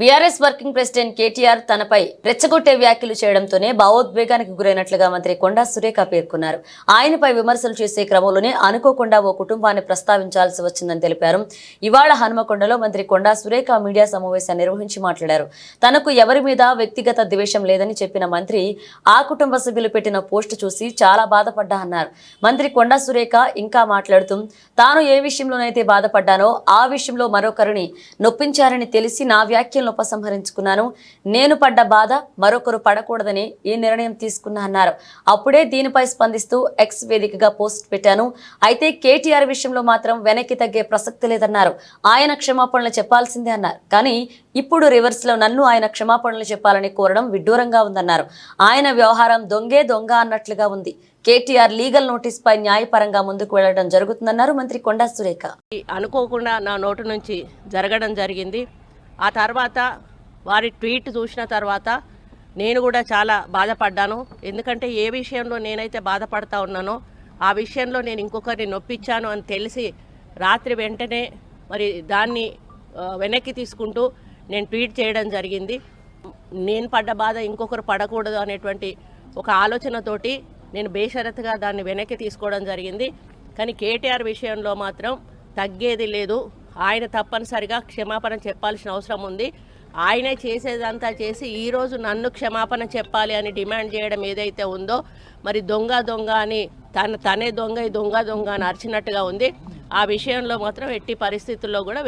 BRS working president KTR తనపై రెచ్చగొట్టే వ్యాఖ్యలు చేయడంతోనే భావోద్వేగానికి గురైనట్లుగా మంత్రి కొండా సురేఖ పేర్కొన్నారు. ఆయనపై విమర్శలు చేసే క్రమంలోనే అనుకోకుండా ఓ కుటుంబాన్ని ప్రస్తావించాల్సి వచ్చిందని తెలిపారు. ఇవాళ హనుమకొండలో మంత్రి కొండా సురేఖ మీడియా సమావేశాన్ని నిర్వహించి మాట్లాడారు. తనకు ఎవరి మీద వ్యక్తిగత ద్వేషం లేదని చెప్పిన మంత్రి ఆ కుటుంబ సభ్యులు పెట్టిన పోస్టు చూసి చాలా బాధపడ్డా అన్నారు. మంత్రి కొండా సురేఖ ఇంకా మాట్లాడుతూ తాను ఏ విషయంలోనైతే బాధపడ్డానో ఆ విషయంలో మరొకరిని నొప్పించారని తెలిసి నా వ్యాఖ్యలు వ్యాఖ్యలను ఉపసంహరించుకున్నాను నేను పడ్డ బాధ మరొకరు పడకూడదని ఈ నిర్ణయం తీసుకున్నా అన్నారు. అప్పుడే దీనిపై స్పందిస్తూ ఎక్స్ వేదికగా పోస్ట్ పెట్టాను. అయితే కేటీఆర్ విషయంలో మాత్రం వెనక్కి తగ్గే ప్రసక్తి లేదన్నారు. ఆయన క్షమాపణలు చెప్పాల్సిందే అన్నారు. కానీ ఇప్పుడు రివర్స్లో నన్ను ఆయన క్షమాపణలు చెప్పాలని కోరడం విడ్డూరంగా ఉందన్నారు. ఆయన వ్యవహారం దొంగే దొంగ అన్నట్లుగా ఉంది. కేటీఆర్ లీగల్ నోటీస్ పై న్యాయపరంగా ముందుకు వెళ్ళడం జరుగుతుందన్నారు మంత్రి కొండా సురేఖ. అనుకోకుండా నా నోటు నుంచి జరగడం జరిగింది. ఆ తర్వాత వారి ట్వీట్ చూసిన తర్వాత నేను కూడా చాలా బాధపడ్డాను. ఎందుకంటే ఏ విషయంలో నేనైతే బాధపడతా ఉన్నానో ఆ విషయంలో నేను ఇంకొకరిని నొప్పించాను అని తెలిసి రాత్రి వెంటనే మరి దాన్ని వెనక్కి తీసుకుంటూ నేను ట్వీట్ చేయడం జరిగింది. నేను పడ్డ బాధ ఇంకొకరు పడకూడదు అనేటువంటి ఒక ఆలోచనతోటి నేను బేషరత్గా దాన్ని వెనక్కి తీసుకోవడం జరిగింది. కానీ కేటీఆర్ విషయంలో మాత్రం తగ్గేది లేదు. ఆయన తప్పనిసరిగా క్షమాపణ చెప్పాల్సిన అవసరం ఉంది. ఆయనే చేసేదంతా చేసి ఈరోజు నన్ను క్షమాపణ చెప్పాలి అని డిమాండ్ చేయడం ఏదైతే ఉందో మరి దొంగ దొంగ అని తన తనే దొంగ దొంగ దొంగ అని అరిచినట్టుగా ఉంది. ఆ విషయంలో మాత్రం ఎట్టి పరిస్థితుల్లో కూడా